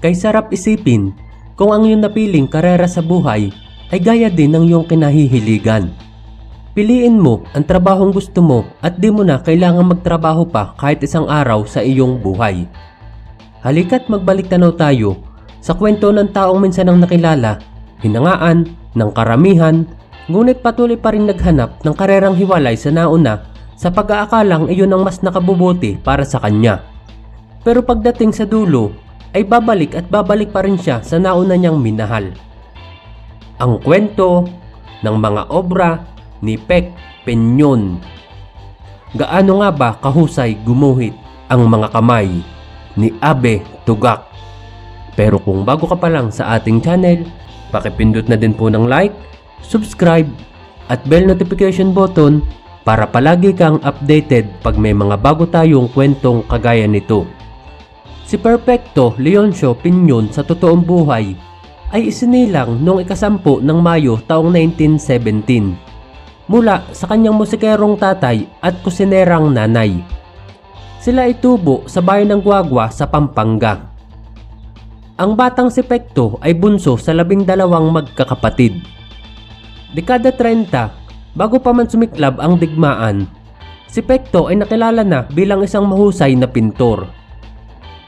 Kay sarap isipin kung ang iyong napiling karera sa buhay ay gaya din ng iyong kinahihiligan. Piliin mo ang trabahong gusto mo at di mo na kailangang magtrabaho pa kahit isang araw sa iyong buhay. Halika't magbalik tanaw tayo sa kwento ng taong minsan ang nakilala, hinangaan, ng karamihan, ngunit patuloy pa rin naghanap ng karerang hiwalay sa nauna sa pag-aakalang iyon ang mas nakabubuti para sa kanya. Pero pagdating sa dulo, ay babalik at babalik pa rin siya sa nauna niyang minahal. Ang kwento ng mga obra ni Pek Penyon. Gaano nga ba kahusay gumuhit ang mga kamay ni Abe Tugak? Pero kung bago ka pa lang sa ating channel, pakipindot na din po ng like, subscribe, at bell notification button para palagi kang updated pag may mga bago tayong kwentong kagaya nito. Si Perfecto Leoncio Pinyon sa totoong buhay ay isinilang noong ikasampu ng Mayo taong 1917 mula sa kanyang musikerong tatay at kusinerang nanay. Sila itubo sa bayan ng Guagua sa Pampanga. Ang batang si Pekto ay bunso sa labing dalawang magkakapatid. Dekada 30, bago pa man sumiklab ang digmaan, si Pekto ay nakilala na bilang isang mahusay na pintor.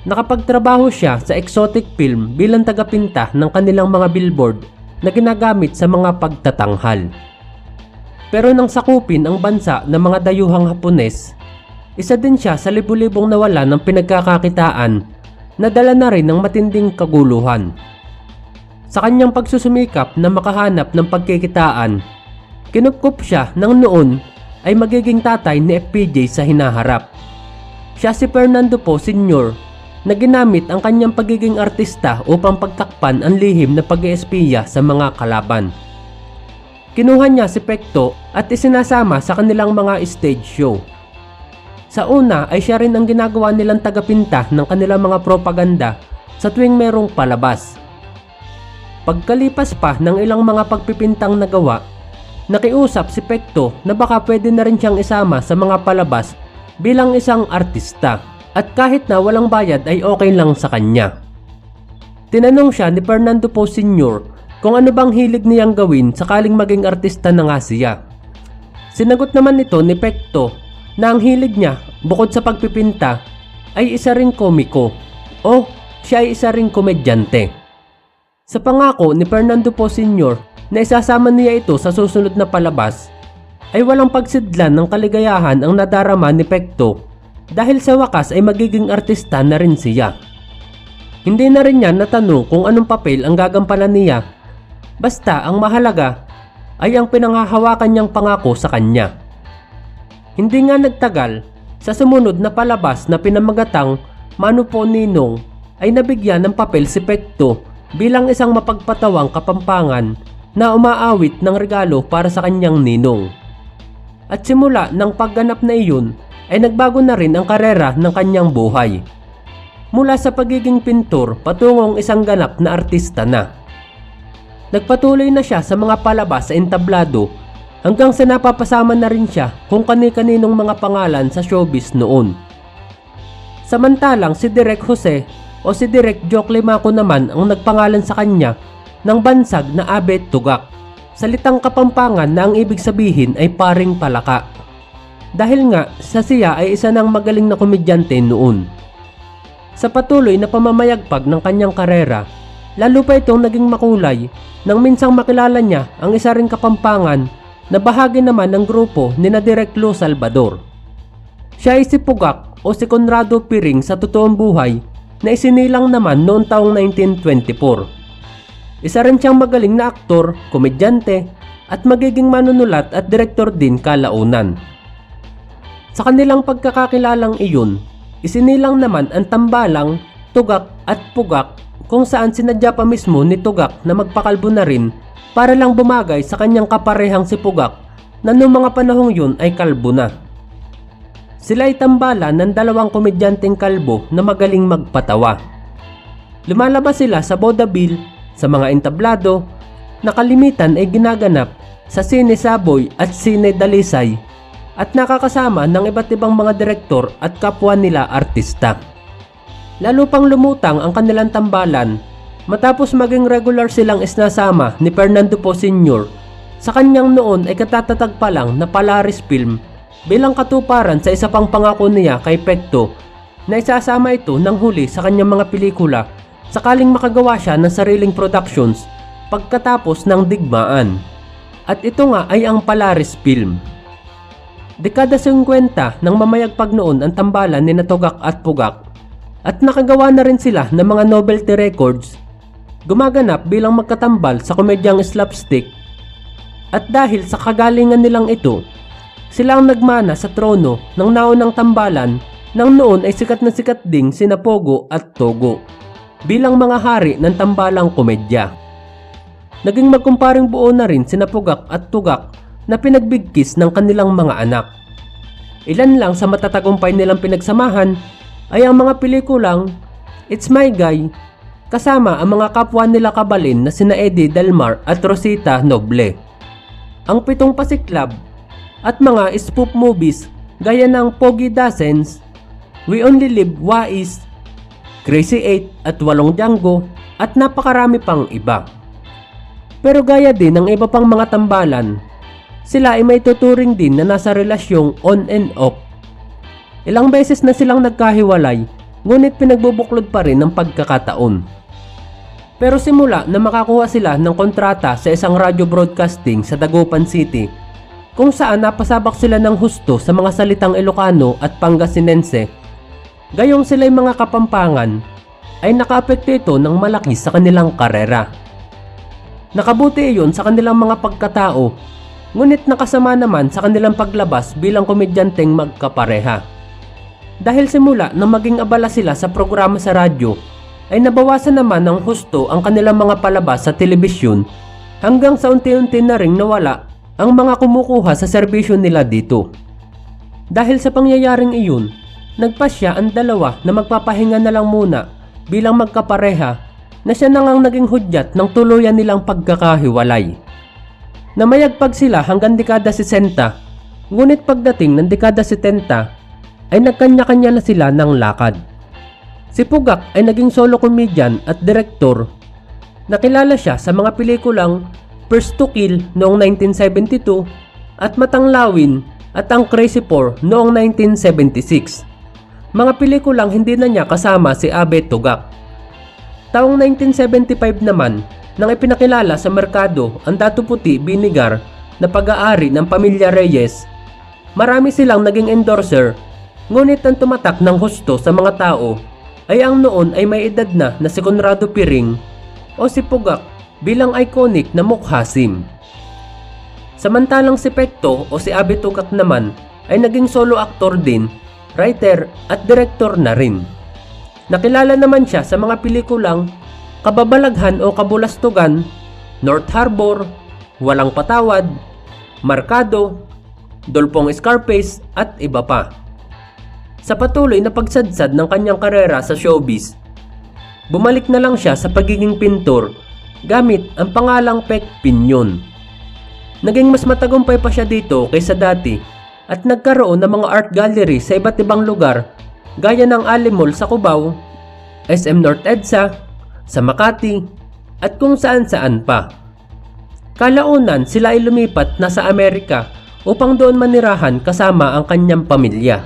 Nakapagtrabaho siya sa exotic film bilang tagapinta ng kanilang mga billboard na ginagamit sa mga pagtatanghal. Pero nang sakupin ang bansa ng mga dayuhang Hapones, isa din siya sa libu-libong nawala ng pinagkakakitaan na dala na rin ng matinding kaguluhan. Sa kanyang pagsusumikap na makahanap ng pagkikitaan, kinupkup siya ng noon ay magiging tatay ni FPJ sa hinaharap. Siya si Fernando po Sr na ginamit ang kanyang pagiging artista upang pagtakpan ang lihim na pag-eespiya sa mga kalaban. Kinuha niya si Pekto at isinasama sa kanilang mga stage show. Sa una ay siya rin ang ginagawa nilang tagapinta ng kanilang mga propaganda sa tuwing merong palabas. Pagkalipas pa ng ilang mga pagpipintang nagawa, nakiusap si Pekto na baka pwede na rin siyang isama sa mga palabas bilang isang artista at kahit na walang bayad ay okay lang sa kanya. Tinanong siya ni Fernando Po Sr. kung ano bang hilig niyang gawin sakaling maging artista na nga siya. Sinagot naman nito ni Pekto na ang hilig niya bukod sa pagpipinta ay isa ring komiko o siya ay isa ring komedyante. Sa pangako ni Fernando Po Sr. na isasama niya ito sa susunod na palabas ay walang pagsidlan ng kaligayahan ang nadarama ni Pekto dahil sa wakas ay magiging artista na rin siya. Hindi na rin niya natanong kung anong papel ang gagampanan niya. Basta ang mahalaga ay ang pinanghahawakan niyang pangako sa kanya. Hindi nga nagtagal, sa sumunod na palabas na pinamagatang Mano po Ninong ay nabigyan ng papel si Pekto bilang isang mapagpatawang kapampangan na umaawit ng regalo para sa kanyang ninong. At simula ng pagganap na iyon ay nagbago na rin ang karera ng kanyang buhay. Mula sa pagiging pintor patungong isang ganap na artista na. Nagpatuloy na siya sa mga palabas sa entablado hanggang sa napapasama na rin siya kung kani-kaninong mga pangalan sa showbiz noon. Samantalang si Direk Jose o si Direk Joke Limaco naman ang nagpangalan sa kanya ng bansag na Abet Tugak. Salitang kapampangan na ang ibig sabihin ay paring palaka. Dahil nga sa siya ay isa ng magaling na komedyante noon. Sa patuloy na pamamayagpag ng kanyang karera, lalo pa itong naging makulay nang minsang makilala niya ang isa ring kapampangan na bahagi naman ng grupo ni na Direk Lo Salvador. Siya ay si Pugak o si Conrado Piring sa totoong buhay na isinilang naman noong taong 1924. Isa rin siyang magaling na aktor, komedyante, at magiging manunulat at direktor din kalaunan. Sa kanilang pagkakakilalang iyon, isinilang naman ang tambalang, tugak at pugak kung saan sinadya pa mismo ni Tugak na magpakalbo na rin para lang bumagay sa kanyang kaparehang si Pugak na noong mga panahong yun ay kalbo na. Sila ay tambala ng dalawang komedyanteng kalbo na magaling magpatawa. Lumalabas sila sa vaudeville, sa mga entablado, na kalimitan ay ginaganap sa Sine Saboy at Sine Dalisay at nakakasama ng iba't ibang mga direktor at kapwa nila artista. Lalo pang lumutang ang kanilang tambalan matapos maging regular silang isnasama ni Fernando Po Sr. sa kanyang noon ay katatatag pa lang na Polaris Film bilang katuparan sa isa pang pangako niya kay Pekto na isasama ito ng huli sa kanyang mga pelikula sakaling makagawa siya ng sariling productions pagkatapos ng digmaan. At ito nga ay ang Polaris Film. Dekada 50 nang mamayagpag noon ang tambalan ni Natugak at Pugak at nakagawa na rin sila ng mga novelty records. Gumaganap bilang magkatambal sa komedyang slapstick at dahil sa kagalingan nilang ito, sila ang nagmana sa trono ng naunang tambalan nang noon ay sikat na sikat ding sina Pogo at Togo bilang mga hari ng tambalang komedya. Naging magkumparing buo na rin sina Pugak at Tugak na pinagbigkis ng kanilang mga anak. Ilan lang sa matatagumpay nilang pinagsamahan ay ang mga pelikulang It's My Guy kasama ang mga kapwa nila kabalin na sina Eddie Delmar at Rosita Noble. Ang Pitong Pasiklab at mga spoof movies gaya ng Pogi Dozens, We Only Live Wais, Crazy 8 at Walong Django at napakarami pang iba. Pero gaya din ng iba pang mga tambalan, sila ay may tuturing din na nasa relasyong on and off Ilang beses na silang nagkahiwalay, ngunit pinagbubuklod pa rin ng pagkakataon. Pero simula na makakuha sila ng kontrata sa isang radio broadcasting sa Dagupan City, kung saan napasabak sila ng husto sa mga salitang Ilocano at Pangasinense, gayong sila'y mga kapampangan, ay nakaapekto ito ng malaki sa kanilang karera. Nakabuti iyon sa kanilang mga pagkatao, ngunit nakasama naman sa kanilang paglabas bilang komedyanteng magkapareha. Dahil simula na maging abala sila sa programa sa radyo, ay nabawasan naman ng husto ang kanilang mga palabas sa telebisyon hanggang sa unti-unti na ring nawala ang mga kumukuha sa serbisyo nila dito. Dahil sa pangyayaring iyon, nagpasya ang dalawa na magpapahinga na lang muna bilang magkapareha na siya nang ang naging hudyat ng tuluyan nilang pagkakahiwalay. Namayagpag sila hanggang dekada 60, ngunit pagdating ng dekada 70 ay nagkanya-kanya na sila ng lakad. Si Pugak ay naging solo comedian at direktor. Nakilala siya sa mga pelikulang First to Kill noong 1972 at Matanglawin at Ang Crazy Four noong 1976. Mga pelikulang hindi na niya kasama si Abe Tugak. Taong 1975 naman, nang ipinakilala sa merkado ang Datu Puti Binigar na pag-aari ng pamilya Reyes, marami silang naging endorser Ngunit ang tumatak ng husto sa mga tao ay ang noon ay may edad na na si Conrado Piring o si Pugak bilang iconic na mukhasim. Samantalang si Pekto o si Abe Tugak naman ay naging solo actor din, writer at director na rin. Nakilala naman siya sa mga pelikulang Kababalaghan o Kabulastugan, North Harbor, Walang Patawad, Markado, Dolpong Scarface at iba pa sa patuloy na pagsadsad ng kanyang karera sa showbiz. Bumalik na lang siya sa pagiging pintor gamit ang pangalang Pek Pinyon. Naging mas matagumpay pa siya dito kaysa dati at nagkaroon ng mga art gallery sa iba't ibang lugar gaya ng Alimol sa Cubao, SM North EDSA, sa Makati at kung saan saan pa. Kalaunan sila ay lumipat na sa Amerika upang doon manirahan kasama ang kanyang pamilya.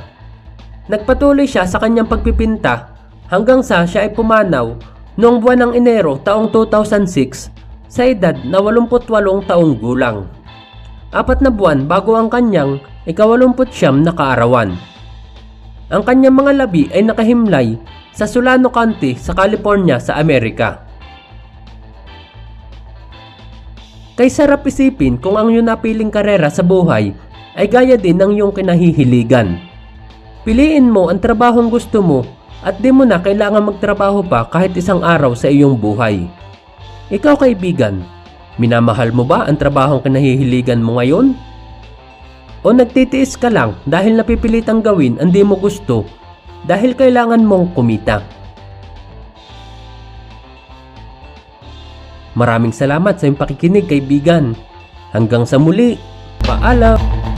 Nagpatuloy siya sa kanyang pagpipinta hanggang sa siya ay pumanaw noong buwan ng Enero taong 2006 sa edad na 88 taong gulang. Apat na buwan bago ang kanyang ikawalumputsyam na kaarawan. Ang kanyang mga labi ay nakahimlay sa Solano County sa California sa Amerika. Kay sarap isipin kung ang iyong napiling karera sa buhay ay gaya din ng iyong kinahihiligan. Piliin mo ang trabahong gusto mo at di mo na kailangan magtrabaho pa kahit isang araw sa iyong buhay. Ikaw kaibigan, minamahal mo ba ang trabahong kinahihiligan mo ngayon? O nagtitiis ka lang dahil napipilitang gawin ang di mo gusto dahil kailangan mong kumita? Maraming salamat sa iyong pakikinig kaibigan. Hanggang sa muli, paalam!